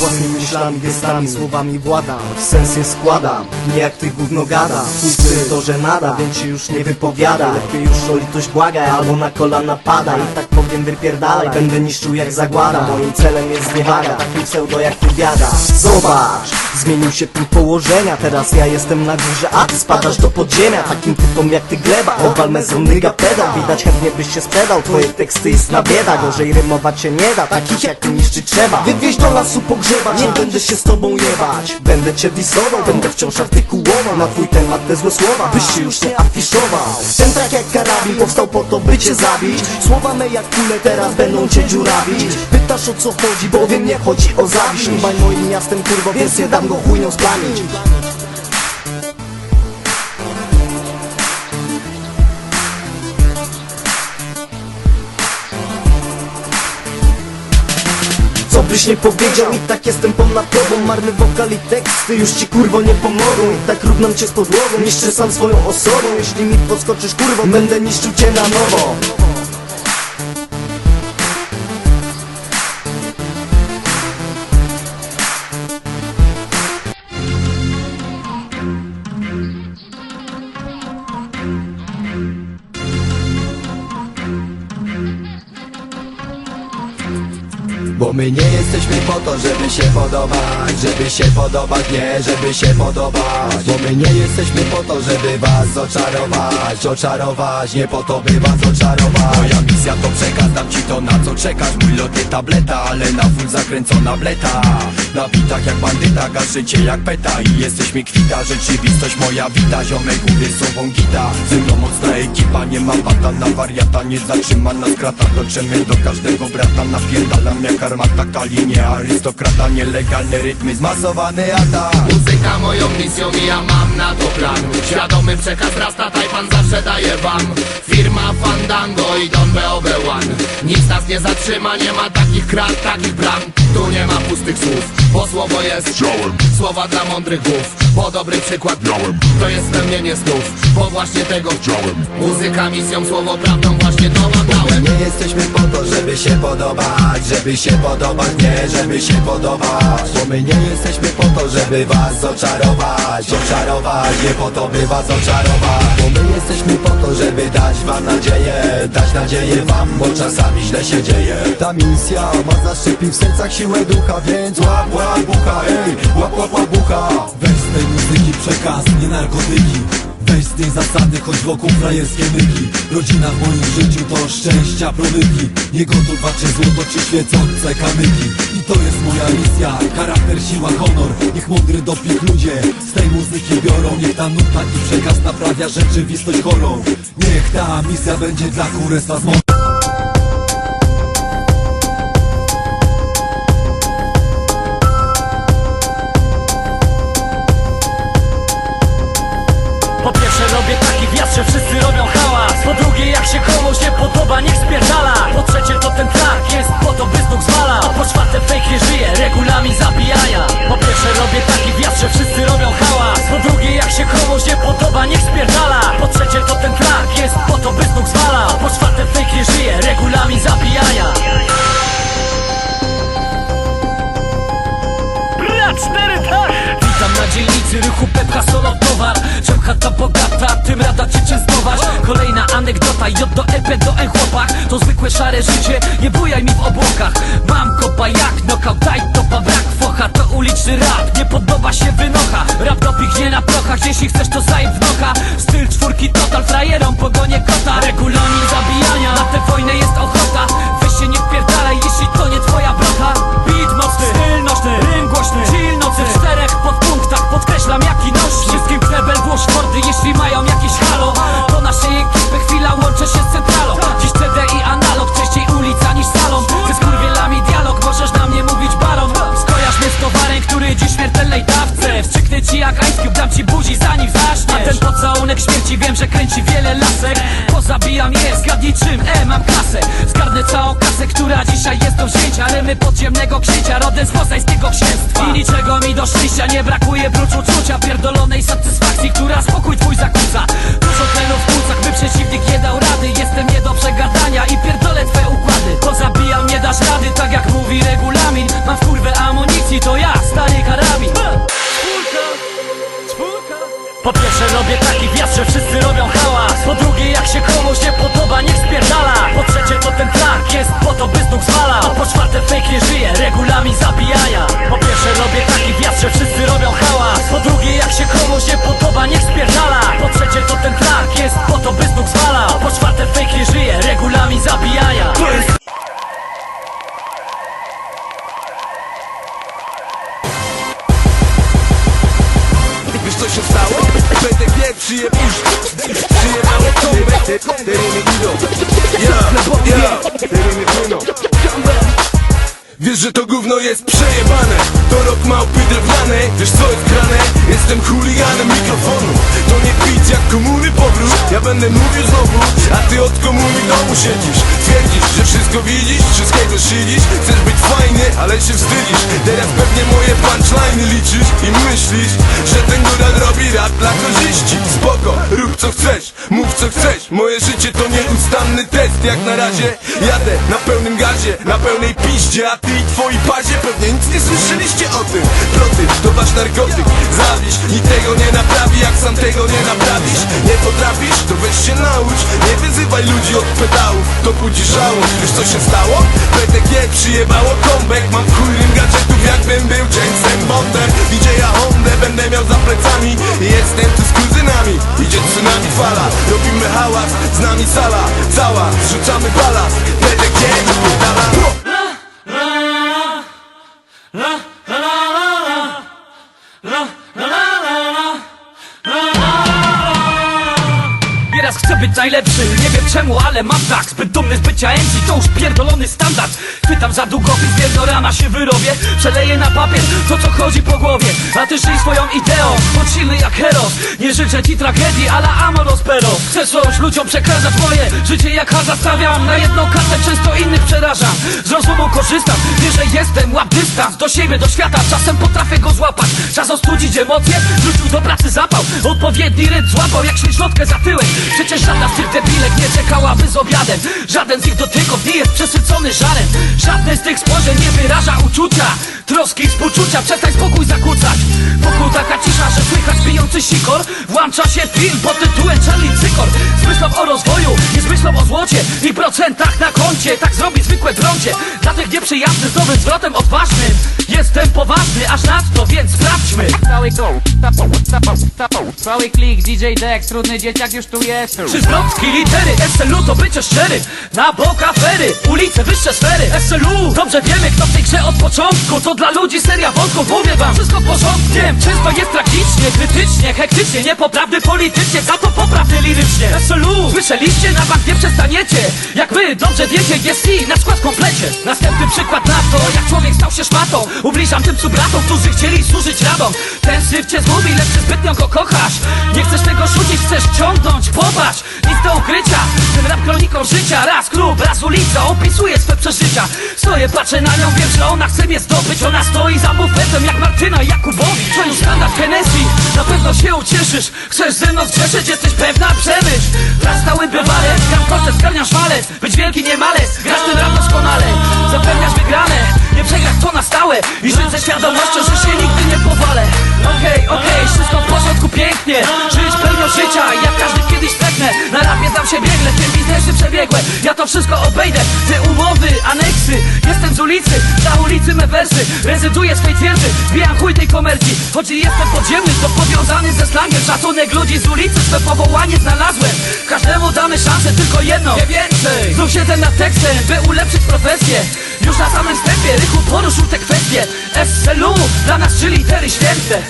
Własnymi myślami, gestami, słowami władam sens je składam, nie jak tych gówno gadam Twój styl to żenada, więc się już nie wypowiada. Lepiej już o litość błagaj, albo na kolana pada I tak powiem wypierdalaj, będę niszczył jak zagłada. Moim celem jest zniewaga, taki pseudo jak ty biada Zobacz, zmienił się punkt położenia Teraz ja jestem na górze, a ty spadasz do podziemia. Takim typom jak ty gleba, obal mezonyga pedał. Widać chętnie byś się sprzedał, twoje teksty jest na bieda. Gorzej rymować się nie da, takich jak ty niszczyć trzeba. Wywieź do lasu pogrzebać, nie będę się z tobą jebać. Będę cię disował, będę wciąż artykułował. Na twój temat te złe słowa, byś się już nie afiszował. Ten tak jak karabin powstał po to, by cię zabić. Słowa me jak kule teraz będą cię dziurawić. Pytasz o co chodzi, bowiem nie chodzi o zawiść. Nibań moim miastem kurwo, więc nie dam go chujnią splamić Co byś nie powiedział i tak jestem ponad tobą. Marny wokal i teksty już ci kurwo nie pomogą. I tak równam cię z podłogą, niszczę sam swoją osobą. Jeśli mi podskoczysz kurwo, będę niszczył cię na nowo Bo my nie jesteśmy po to, żeby się podobać Żeby się podobać, nie, żeby się podobać. Bo my nie jesteśmy po to, żeby was oczarować Oczarować, nie po to, by was oczarować. Moja misja to przekaz, dam ci to na co czekasz. Mój lot nie tableta, ale na full zakręcona bleta. Na bitach jak bandyta, gaszycie jak peta. I jesteśmy kwita, rzeczywistość moja wita. Ziomek góry są wągita Ze mocna ekipa, nie ma bata na wariata. Nie zatrzyma nas krata, dotrzemy do każdego brata. Napierdalam jak armata, kalinie arystokrata Nielegalne rytmy, zmasowany atak. Muzyka moją misją i ja mam na to plan. Świadomy przekaz Rasta Tajpan zawsze daje wam. Firma Fandango i Don BOB1 Nic nas nie zatrzyma, nie ma takich krat, takich bram. Tu nie ma pustych słów, bo słowo jest. Ciałem. Słowa dla mądrych głów, bo dobry przykład Miałem. To jest spełnienie snów, bo właśnie tego Chciałem. Muzyka misją, słowo prawdą, właśnie to My dałem nie jesteśmy po to, żeby się podobać Żeby się podobać, nie, żeby się podobać. Bo my nie jesteśmy po to, żeby was oczarować Oczarować, nie po to, by was oczarować Bo my jesteśmy po to, żeby dać wam nadzieję Dać nadzieję wam, bo czasami źle się dzieje. Ta misja ma zaszczepi w sercach siłę ducha Więc łap, łap, bucha, ej, łap, łap, łap, bucha tej muzyki przekaz, nie narkotyki. Weź z tej zasady, choć wokół frajerskie myki. Rodzina w moim życiu to szczęścia promyki. Nie gotowa czy złoto, czy świecące kamyki. I to jest moja misja, charakter, siła, honor. Niech mądry dopik ludzie z tej muzyki biorą. Niech ta nuta i przekaz naprawia rzeczywistość chorą. Niech ta misja będzie dla kurestwa z Po wszyscy robią hałas. Po drugie jak się komuś nie podoba, niech spierdala. Po trzecie to ten track jest po to by znów zwala Do N chłopak To zwykłe szare życie, nie bujaj mi w obłokach. Mam kopa jak knockout, daj topa brak focha To uliczny rap, nie podoba się wynocha. Rap dopik nie na prochach, jeśli chcesz to zajeb w nocha. Styl czwórki total, frajerom pogonie kota. Regulamin zabijania, na tę wojnę jest do wzięcia, podziemnego księcia Rodem z poznańskiego księstwa. I niczego mi do szczęścia nie brakuje Prócz uczucia pierdolonej satysfakcji Która spokój twój zakłóca. Dużo tlenu w płucach, by przeciwnik nie dał rady. Jestem nie do przegadania i pierdolę twe układy. Pozabijam, nie dasz rady, tak jak mówi regulamin. Mam w kurwę amunicji, to ja, stary karabin po pierwsze robię taki wjazd, że wszyscy robią hałas. Po drugie jak się komuś nie podoba, niech spierdala. Po trzecie to ten track jest po to, by znów zwalał A po czwarte fake nie żyje, regulamin zabijania Po pierwsze robię taki wjazd, że wszyscy robią hałas. Po drugie jak się komuś nie podoba, niech spierdala. Po trzecie to ten track jest Yeah. Wiesz, że to gówno jest przejebane. To rok małpy drewnianej Wiesz co jest grane? Jestem chuliganem mikrofonu. To nie pić jak komuny powrót. Ja będę mówił znowu A ty od komuny domu siedzisz. Twierdzisz, że wszystko widzisz Wszystkiego szydzisz. Chcesz być fajny, ale się wstydzisz. Teraz pewnie moje punchline'y liczysz I myślisz, że ten góral robi rap dla korzyści. Spoko, rób co chcesz Mów co chcesz. Moje życie to nieustanny test. Jak na razie jadę na pełnym gazie Na pełnej piździe A ty i twoi pazie pewnie nic nie słyszeliście o tym. Proty to wasz narkotyk Zawiś, nikt tego nie naprawi Jak sam tego nie naprawisz. Nie potrafisz, to weź się naucz. Nie wyzywaj ludzi od pedałów To budzi żałość Wiesz co się stało? PTG przyjebało comeback. Mam w chuj gadżetów jakbym był Jamesem Bondem. DJ-a Hondę będę miał za plecami. I Jestem tu z kuzynami. Idzie tsunami fala. Robimy hałas, z nami sala Cała, zrzucamy balast. PTG wypierdala być najlepszy, nie wiem czemu, ale mam tak. Zbyt dumny z bycia MC, to już pierdolony standard. Chwytam za długopis, wiem rana się wyrobię. Przeleję na papier to co chodzi po głowie. A ty żyj swoją ideą, bądź silny jak heros. Nie życzę ci tragedii, ale amoros peros Chcesz coś ludziom przekazać moje życie jak hazard Stawiam na jedną kartę, często innych przerażam. Z rozumu korzystam, wiem, że jestem, łap dystans. Do siebie, do świata, czasem potrafię go złapać. Czas ostudzić emocje, wrócił do pracy zapał. Odpowiedni rytm złapał jak ślizlotkę za tyłek Przecież żadna z tych debilek nie czekałaby z obiadem. Żaden z ich dotyków nie jest przesycony żarem. Żadne z tych spojrzeń nie wyraża uczucia. Troski współczucia, przestań spokój zakłócać. Wokół taka cisza, że słychać bijący sikor. Włącza się film pod tytułem Charlie Cykor Z myślą o rozwoju, nie z myślą o złocie. I procentach na koncie, tak zrobi zwykłe grącie Dla tych nieprzyjaznych z nowym zwrotem odważnym Jestem poważny, aż nadto, więc sprawdźmy. Cały go, cały klik, DJ Dex, trudny dzieciak już tu jest. Czy zwrotki, litery, SLU to bycie szczery. Na bok afery, ulice, wyższe sfery. SLU, dobrze wiemy kto w tej grze od początku. To dla ludzi seria wątków, mówię wam. Wszystko porządkiem, często jest tragicznie Krytycznie, hektycznie, niepoprawny politycznie. Za to poprawny lirycznie. SLU, słyszeliście, na bank nie przestaniecie. Jak wy dobrze wiecie, jest i na skład komplecie. Następny przykład na to, jak człowiek stał się szmatą Ubliżam tym cubratom, którzy chcieli służyć radom Ten syf cię zgubi, lecz zbytnio go kochasz. Nie chcesz tego rzucić, chcesz ciągnąć, popatrz. Nic do ukrycia, ten rap kroniką życia. Raz klub, raz ulica, opisuje swe przeżycia. Stoję, patrzę na nią, wiem, że ona chce mnie zdobyć. Ona stoi za bufetem jak Martyna Jakubowicz To już standard Hennessy, na pewno się ucieszysz. Chcesz ze mną zgrzeszyć, jesteś pewna, przemyśl. Raz stały bywalec, gram koncert, zgarniasz walec Być wielki nie malec, grasz ten rap doskonale. Zapewniasz wygrane, nie przegrać to na I żyć ze świadomością, że się nigdy nie powalę. Okej, okej, wszystko w porządku, pięknie. Żyć pełnią życia, jak każdy kiedyś pragnę. Na rapie znam się biegle, tym biznesy przebiegłe. Ja to wszystko obejdę, te umowy, aneksy. Jestem z ulicy, za ulicy me wersy. Rezyduję swej twierdzy, zbijam chuj tej komercji Choć jestem podziemny, to powiązany ze slangiem. Szacunek ludzi z ulicy, swe powołanie znalazłem. Każdemu damy szansę, tylko jedno, nie więcej. Znów siedzę nad tekstem, by ulepszyć profesję Już na samym wstępie, Rychu poruszył te kwestie. SLU, dla nas trzy litery święte.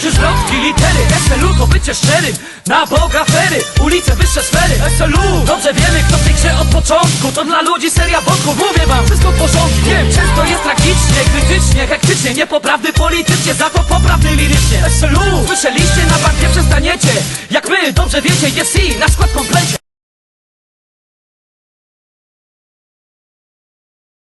Czy zwrotki, litery, SLU to bycie szczerym. Na Boga fery, ulice, wyższe sfery. SLU, dobrze wiemy kto w tej grze od początku. To dla ludzi seria wątków, mówię wam Wszystko w porządku, wiem, często jest tragicznie Krytycznie, hektycznie, niepoprawny politycznie Za to poprawny lirycznie. SLU, słyszeliście, na bank nie przestaniecie. Jak my, dobrze wiecie, jest i na skład kompletny